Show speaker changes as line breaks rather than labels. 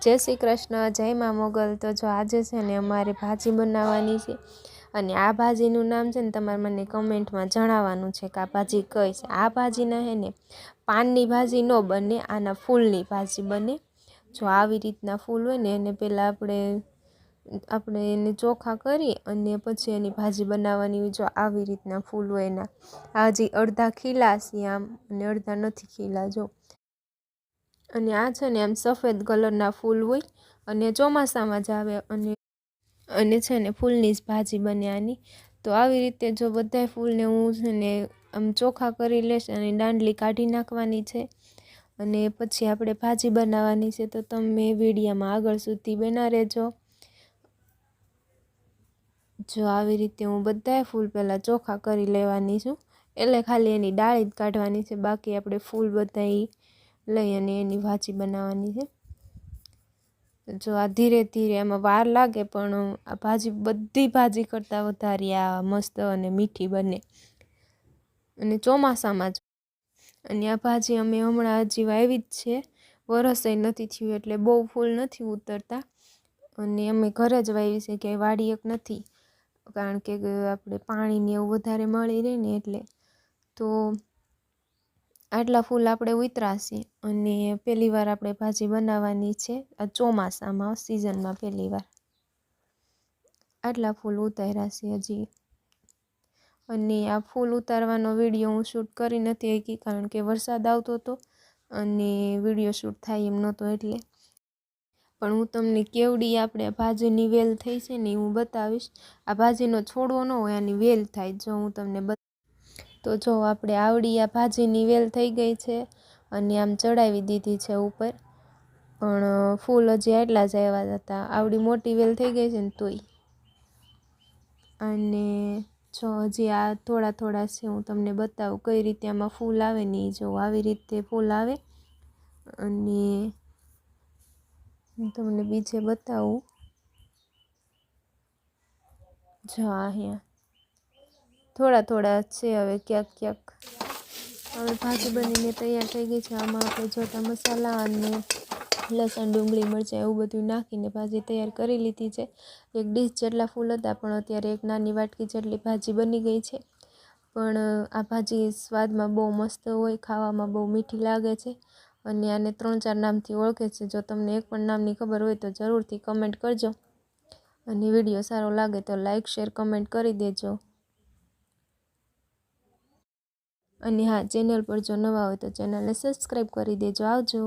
જય શ્રી કૃષ્ણ, જય મા મોગલ. તો જો આજે છે ને અમારે ભાજી બનાવવાની છે અને આ ભાજીનું નામ છે ને તમારે મને કમેન્ટમાં જણાવવાનું છે કે આ ભાજી કઈ છે. આ ભાજીના હે ને પાનની ભાજી ન બને, આના ફૂલની ભાજી બને. જો આવી રીતના ફૂલ હોય ને એને પહેલાં આપણે આપણે એને ચોખા કરી અને પછી એની ભાજી બનાવવાની જો આવી રીતના ફૂલ હોય એના. આ હજી અડધા ખીલા છે આમ અને અડધા નથી ખીલા, જો અને આ છે ને આમ સફેદ કલરના ફૂલ હોય અને ચોમાસામાં જ આવે અને અને છે ને ફૂલની જ ભાજી બને આની. તો આવી રીતે જો બધા ફૂલને હું છે ને આમ ચોખા કરી લઈશ અને દાંડલી કાઢી નાખવાની છે. અને પછી આપણે ભાજી બનાવવાની છે તો તમે વિડીયામાં આગળ સુધી બના રહેજો. જો આવી રીતે હું બધાય ફૂલ પહેલાં ચોખા કરી લેવાની છું. એટલે ખાલી એની ડાળી જ કાઢવાની છે. બાકી આપણે ફૂલ બધા લઈ અને એની ભાજી બનાવવાની છે. જો આ ધીરે ધીરે એમાં વાર લાગે પણ આ ભાજી બધી ભાજી કરતાં વધારે આ મસ્ત અને મીઠી બને. અને ચોમાસામાં જ. અને આ ભાજી અમે હમણાં હજી વાવી જ છે. વરસે નથી થયું એટલે બહુ ફૂલ નથી ઉતરતા. અને અમે ઘરે જ વાવી છે કે વાડી એક નથી. કારણ કે આપણે પાણીને એવું વધારે મળી રહે ને એટલે. તો આટલા ફૂલ આપણે ઉતરાશે અને પહેલી વાર આપણે ભાજી બનાવવાની છે. આ ચોમાસામાં, સિઝનમાં પહેલી વાર. આટલા ફૂલ ઉતાર્યા છે હજી. અને આ ફૂલ ઉતારવાનો વીડિયો હું શૂટ કરી નથી શકી કારણ કે વરસાદ આવતો હતો અને વીડિયો શૂટ થાય એમ નહોતો એટલે. પણ હું તમને કેવડી આપણે ભાજીની વેલ થઈ છે ને હું બતાવીશ. આ ભાજીનો છોડવો ન હોય, આની વેલ થાય જો હું તમને તો જો આપણે આવડી આ ભાજીની વેલ થઈ ગઈ છે અને આમ ચડાવી દીધી છે ઉપર. પણ ફૂલ હજી આટલા જ આવ્યા હતા. આવડી મોટી વેલ થઈ ગઈ છે ને તોય. અને જો હજી આ થોડા થોડા છે, હું તમને બતાવું કઈ રીતે આમાં ફૂલ આવે ને જો આવી રીતે ફૂલ આવે. અને હું તમને બીજે બતાવું. જો અહીંયા. થોડા થોડા છે હવે ક્યાંક ક્યાંક. હવે ભાજી બનીને તૈયાર થઈ ગઈ છે. આમાં આપણે જોતા મસાલા અને લસણ, ડુંગળી, મરચાં એવું બધું નાખીને ભાજી તૈયાર કરી લીધી છે. એક ડીશ જેટલા ફૂલ હતા, પણ અત્યારે એક નાની વાટકી જેટલી ભાજી બની ગઈ છે. પણ આ ભાજી સ્વાદમાં બહુ મસ્ત હોય, ખાવામાં બહુ મીઠી લાગે છે અને આને ત્રણ ચાર નામથી ઓળખે છે. જો તમને એક પણ નામની ખબર હોય તો જરૂરથી કમેન્ટ કરજો. અને વીડિયો સારો લાગે તો લાઇક શેર, કમેન્ટ કરી દેજો. અને હા ચેનલ પર જો નવા હોય તો ચેનલને સબસ્ક્રાઈબ કરી દેજો. આવજો.